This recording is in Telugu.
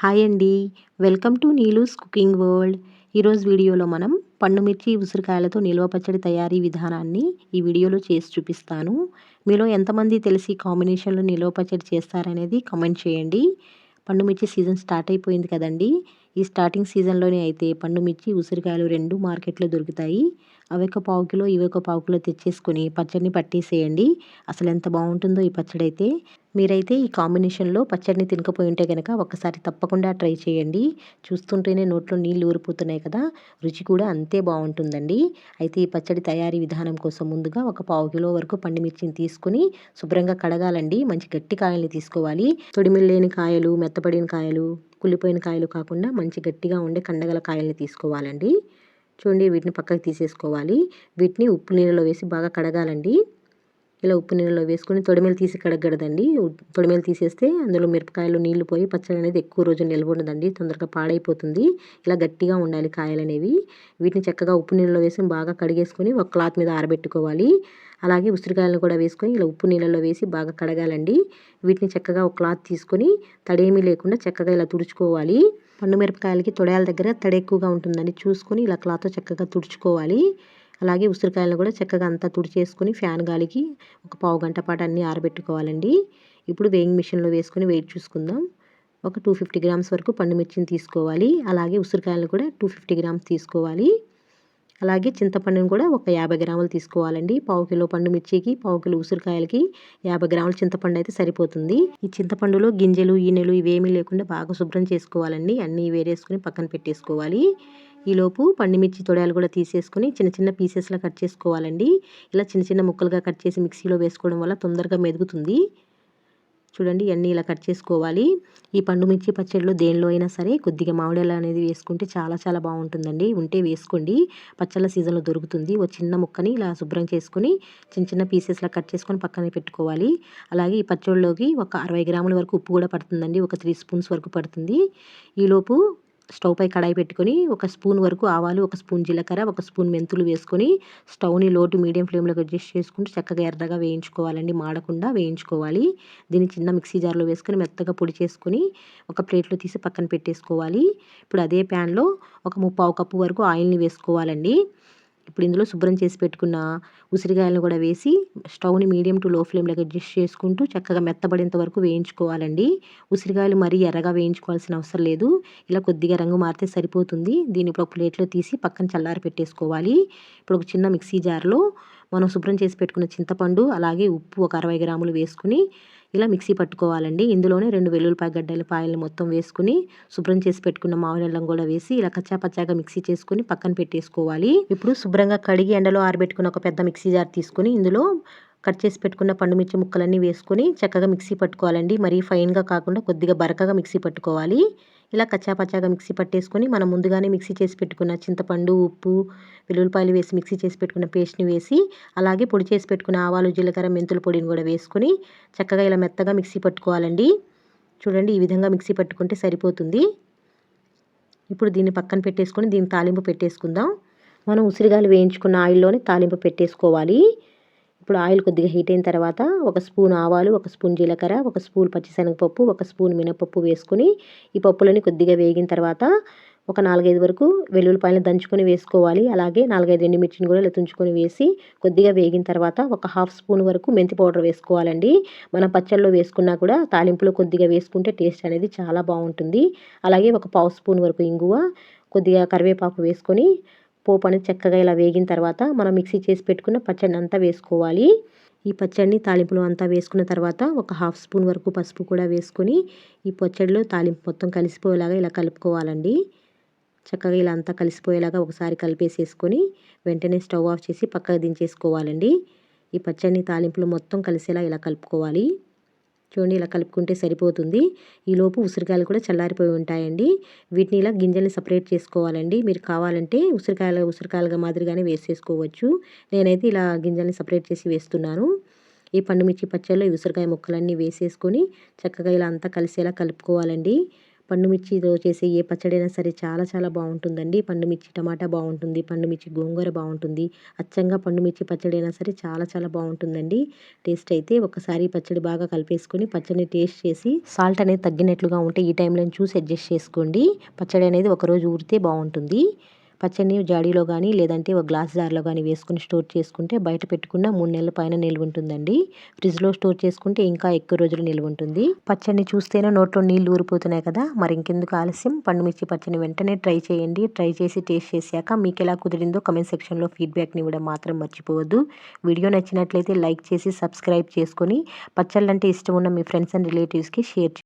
హాయ్ అండి. Welcome to Neelu's cooking world. ఈరోజు వీడియోలో మనం పండుమిర్చి ఉసిరికాయలతో నిల్వ పచ్చడి తయారీ విధానాన్ని ఈ వీడియోలో చేసి చూపిస్తాను. మీలో ఎంతమంది తెలిసి కాంబినేషన్లో నిల్వ పచ్చడి చేస్తారనేది కామెంట్ చేయండి. పండుమిర్చి సీజన్ స్టార్ట్ అయిపోయింది కదండి. ఈ స్టార్టింగ్ సీజన్లోనే అయితే పండు మిర్చి ఉసిరికాయలు రెండు మార్కెట్లో దొరుకుతాయి. అవి ఒక పావు కిలో ఇవి ఒక పావు కిలో తెచ్చేసుకొని పచ్చడిని పట్టేసేయండి. అసలు ఎంత బాగుంటుందో ఈ పచ్చడి అయితే మీరైతే ఈ కాంబినేషన్లో పచ్చడిని తినకపోయి ఉంటే కనుక ఒక్కసారి తప్పకుండా ట్రై చేయండి. చూస్తుంటేనే నోట్లో నీళ్ళు ఊరిపోతున్నాయి కదా. రుచి కూడా అంతే బాగుంటుందండి. అయితే ఈ పచ్చడి తయారీ విధానం కోసం ముందుగా ఒక పావు కిలో వరకు పండుమిర్చిని తీసుకుని శుభ్రంగా కడగాలండి. మంచి గట్టి కాయల్ని తీసుకోవాలి. తొడిమిల్లేని కాయలు మెత్తపడిన కాయలు కుళ్ళిపోయిన కాయలు కాకుండా మంచి గట్టిగా ఉండే కండగల కాయల్ని తీసుకోవాలండి. చూడండి వీటిని పక్కకి తీసేసుకోవాలి. వీటిని ఉప్పు నీళ్ళలో వేసి బాగా కడగాలండి. ఇలా ఉప్పు నీళ్ళలో వేసుకొని తొడిమేలు తీసి కడగడదండి. తొడిమేలు తీసేస్తే అందులో మిరపకాయలు నీళ్ళు పోయి పచ్చడి అనేది ఎక్కువ రోజు నిల్వ ఉండదండి. తొందరగా పాడైపోతుంది. ఇలా గట్టిగా ఉండాలి కాయలు అనేవి వీటిని చక్కగా ఉప్పు నీళ్ళలో వేసి బాగా కడిగేసుకొని ఒక క్లాత్ మీద ఆరబెట్టుకోవాలి. అలాగే ఉసిరికాయలను కూడా వేసుకొని ఇలా ఉప్పు నీళ్ళలో వేసి బాగా కడగాలండి. వీటిని చక్కగా ఒక క్లాత్ తీసుకొని తడేమీ లేకుండా చక్కగా ఇలా తుడుచుకోవాలి. పండు మిరపకాయలకి తొడయాల దగ్గర తడ ఎక్కువగా ఉంటుందని చూసుకొని ఇలా క్లాత్తో చక్కగా తుడుచుకోవాలి. అలాగే ఉసిరికాయలను కూడా చక్కగా అంతా తుడిచేసుకొని ఫ్యాన్ గాలికి ఒక పావు గంట పాటు అన్నీ ఆరబెట్టుకోవాలండి. ఇప్పుడు వేయింగ్ మిషన్లో వేసుకొని వెయిట్ చూసుకుందాం. ఒక టూ ఫిఫ్టీ గ్రామ్స్ వరకు పండు మిర్చిని తీసుకోవాలి. అలాగే ఉసిరికాయలను కూడా టూ ఫిఫ్టీ గ్రామ్స్ తీసుకోవాలి. అలాగే చింతపండుని కూడా ఒక యాభై గ్రాములు తీసుకోవాలండి. పావు కిలో పండు మిర్చికి పావు కిలో ఉసిరికాయలకి యాభై గ్రాముల చింతపండు అయితే సరిపోతుంది. ఈ చింతపండులో గింజలు ఈనెలు ఇవేమీ లేకుండా బాగా శుభ్రం చేసుకోవాలండి. అన్నీ వేరేసుకుని పక్కన పెట్టేసుకోవాలి. ఈలోపు పండుమిర్చి తొడయాలు కూడా తీసేసుకొని చిన్న చిన్న పీసెస్లా కట్ చేసుకోవాలండి. ఇలా చిన్న చిన్న ముక్కలుగా కట్ చేసి మిక్సీలో వేసుకోవడం వల్ల తొందరగా మెదుగుతుంది. చూడండి ఇవన్నీ ఇలా కట్ చేసుకోవాలి. ఈ పండు మిర్చి పచ్చడిలో దేనిలో అయినా సరే కొద్దిగా మామిడిల అనేది వేసుకుంటే చాలా చాలా బాగుంటుందండి. ఉంటే వేసుకోండి. పచ్చళ్ళ సీజన్లో దొరుకుతుంది. ఓ చిన్న ముక్కని ఇలా శుభ్రం చేసుకొని చిన్న చిన్న పీసెస్లా కట్ చేసుకొని పక్కన పెట్టుకోవాలి. అలాగే ఈ పచ్చడిలోకి ఒక అరవై గ్రాముల వరకు ఉప్పు కూడా పడుతుందండి. ఒక త్రీ స్పూన్స్ వరకు పడుతుంది. ఈలోపు స్టవ్ పై కడాయి పెట్టుకొని ఒక స్పూన్ వరకు ఆవాలు ఒక స్పూన్ జీలకర్ర ఒక స్పూన్ మెంతులు వేసుకొని స్టవ్ని లోటు మీడియం ఫ్లేమ్లోకి అడ్జస్ట్ చేసుకుంటూ చక్కగా ఎర్రగా వేయించుకోవాలండి. మాడకుండా వేయించుకోవాలి. దీన్ని చిన్న మిక్సీ జార్లో వేసుకొని మెత్తగా పొడి చేసుకొని ఒక ప్లేట్లో తీసి పక్కన పెట్టేసుకోవాలి. ఇప్పుడు అదే ప్యాన్లో ఒక ముప్పావు కప్పు వరకు ఆయిల్ని వేసుకోవాలండి. ఇప్పుడు ఇందులో శుభ్రం చేసి పెట్టుకున్న ఉసిరికాయలను కూడా వేసి స్టవ్ని మీడియం టు లో ఫ్లేమ్లోకి అడ్జస్ట్ చేసుకుంటూ చక్కగా మెత్తబడేంత వరకు వేయించుకోవాలండి. ఉసిరికాయలు మరీ ఎర్రగా వేయించుకోవాల్సిన అవసరం లేదు. ఇలా కొద్దిగా రంగు మారితే సరిపోతుంది. దీన్ని ఇప్పుడు ఒక ప్లేట్లో తీసి పక్కన చల్లారి పెట్టేసుకోవాలి. ఇప్పుడు ఒక చిన్న మిక్సీ జార్లో మనం శుభ్రం చేసి పెట్టుకున్న చింతపండు అలాగే ఉప్పు ఒక అరవై గ్రాములు వేసుకుని ఇలా మిక్సీ పట్టుకోవాలండి. ఇందులోనే రెండు వెల్లుల్లిపాయ గడ్డల పాయలు మొత్తం వేసుకుని శుభ్రం చేసి పెట్టుకున్న మామిడి కూడా వేసి ఇలా కచ్చా పచ్చాగా మిక్సీ చేసుకుని పక్కన పెట్టేసుకోవాలి. ఇప్పుడు శుభ్రంగా కడిగి ఎండలో ఆరబెట్టుకున్న ఒక పెద్ద మిక్సీ జార్ తీసుకుని ఇందులో కట్ చేసి పెట్టుకున్న పండుమిర్చి ముక్కలన్నీ వేసుకొని చక్కగా మిక్సీ పట్టుకోవాలండి. మరీ ఫైన్గా కాకుండా కొద్దిగా బరకగా మిక్సీ పట్టుకోవాలి. ఇలా కచ్చాపచ్చాగా మిక్సీ పట్టేసుకొని మనం ముందుగానే మిక్సీ చేసి పెట్టుకున్న చింతపండు ఉప్పు వెల్లుల్లిపాయలు వేసి మిక్సీ చేసి పెట్టుకున్న పేస్ట్ని వేసి అలాగే పొడి చేసి పెట్టుకున్న ఆవాలు జీలకర్ర మెంతుల పొడిని కూడా వేసుకొని చక్కగా ఇలా మెత్తగా మిక్సీ పట్టుకోవాలండి. చూడండి ఈ విధంగా మిక్సీ పట్టుకుంటే సరిపోతుంది. ఇప్పుడు దీన్ని పక్కన పెట్టేసుకొని దీన్ని తాలింపు పెట్టేసుకుందాం. మనం ఉసిరిగాయలు వేయించుకున్న ఆయిల్లోనే తాలింపు పెట్టేసుకోవాలి. ఇప్పుడు ఆయిల్ కొద్దిగా హీట్ అయిన తర్వాత ఒక స్పూన్ ఆవాలు ఒక స్పూన్ జీలకర్ర ఒక స్పూన్ పచ్చిశనగపప్పు ఒక స్పూన్ మినపప్పు వేసుకొని ఈ పప్పులని కొద్దిగా వేగిన తర్వాత ఒక నాలుగైదు వరకు వెల్లుల్లిపాయలు దంచుకొని వేసుకోవాలి. అలాగే నాలుగైదు ఎండుమిర్చిని కూడా ఇలా తుంచుకొని వేసి కొద్దిగా వేగిన తర్వాత ఒక హాఫ్ స్పూన్ వరకు మెంతి పౌడర్ వేసుకోవాలండి. మనం పచ్చళ్ళలో వేసుకున్నా కూడా తాలింపులో కొద్దిగా వేసుకుంటే టేస్ట్ అనేది చాలా బాగుంటుంది. అలాగే ఒక పావు స్పూన్ వరకు ఇంగువ కొద్దిగా కరివేపాకు వేసుకొని పోపు అనేది చక్కగా ఇలా వేగిన తర్వాత మనం మిక్సీ చేసి పెట్టుకున్న పచ్చడిని అంతా వేసుకోవాలి. ఈ పచ్చడిని తాలింపులో అంతా వేసుకున్న తర్వాత ఒక హాఫ్ స్పూన్ వరకు పసుపు కూడా వేసుకొని ఈ పచ్చడిలో తాలింపు మొత్తం కలిసిపోయేలాగా ఇలా కలుపుకోవాలండి. చక్కగా ఇలా అంతా కలిసిపోయేలాగా ఒకసారి కలిపేసేసుకొని వెంటనే స్టవ్ ఆఫ్ చేసి పక్కకు దించేసుకోవాలండి. ఈ పచ్చడిని తాలింపులు మొత్తం కలిసేలా ఇలా కలుపుకోవాలి. చూడండి ఇలా కలుపుకుంటే సరిపోతుంది. ఈలోపు ఉసిరికాయలు కూడా చల్లారిపోయి ఉంటాయండి. వీటిని ఇలా గింజల్ని సపరేట్ చేసుకోవాలండి. మీరు కావాలంటే ఉసిరికాయలు ఉసిరికాయలుగా మాదిరిగానే వేసేసుకోవచ్చు. నేనైతే ఇలా గింజల్ని సపరేట్ చేసి వేస్తున్నాను. ఈ పండుమిర్చి పచ్చళ్ళు ఈ ఉసిరికాయ ముక్కలన్నీ వేసేసుకొని చక్కగా ఇలా అంతా కలిసేలా కలుపుకోవాలండి. పండుమిర్చితో చేసే ఏ పచ్చడైనా సరే చాలా చాలా బాగుంటుందండి. పండు మిర్చి టమాటా బాగుంటుంది పండు మిర్చి గోంగూర బాగుంటుంది అచ్చంగా పండు మిర్చి పచ్చడి అయినా సరే చాలా చాలా బాగుంటుందండి. టేస్ట్ అయితే ఒకసారి పచ్చడి బాగా కలిపేసుకొని పచ్చడిని టేస్ట్ చేసి సాల్ట్ అనేది తగ్గినట్లుగా ఉంటే ఈ టైంలో చూసి అడ్జస్ట్ చేసుకోండి. పచ్చడి అనేది ఒకరోజు ఊరితే బాగుంటుంది. పచ్చడిని జాడీలో కానీ లేదంటే ఒక గ్లాస్ జార్లో కానీ వేసుకుని స్టోర్ చేసుకుంటే బయట పెట్టుకున్న మూడు నెలల పైన నిల్వ ఉంటుందండి. ఫ్రిడ్జ్లో స్టోర్ చేసుకుంటే ఇంకా ఎక్కువ రోజులు నిల్వ ఉంటుంది. పచ్చడిని చూస్తేనే నోట్లో నీళ్ళు ఊరిపోతున్నాయి కదా! మరి ఇంకెందుకు ఆలస్యం? పండుమిర్చి పచ్చడిని వెంటనే ట్రై చేయండి. ట్రై చేసి టేస్ట్ చేశాక మీకు ఎలా కుదిరిందో కమెంట్ సెక్షన్లో ఫీడ్బ్యాక్ని ఇవ్వడం మాత్రం మర్చిపోవద్దు. వీడియో నచ్చినట్లయితే లైక్ చేసి సబ్స్క్రైబ్ చేసుకొని పచ్చళ్ళంటే ఇష్టం ఉన్న మీ ఫ్రెండ్స్ అండ్ రిలేటివ్స్కి షేర్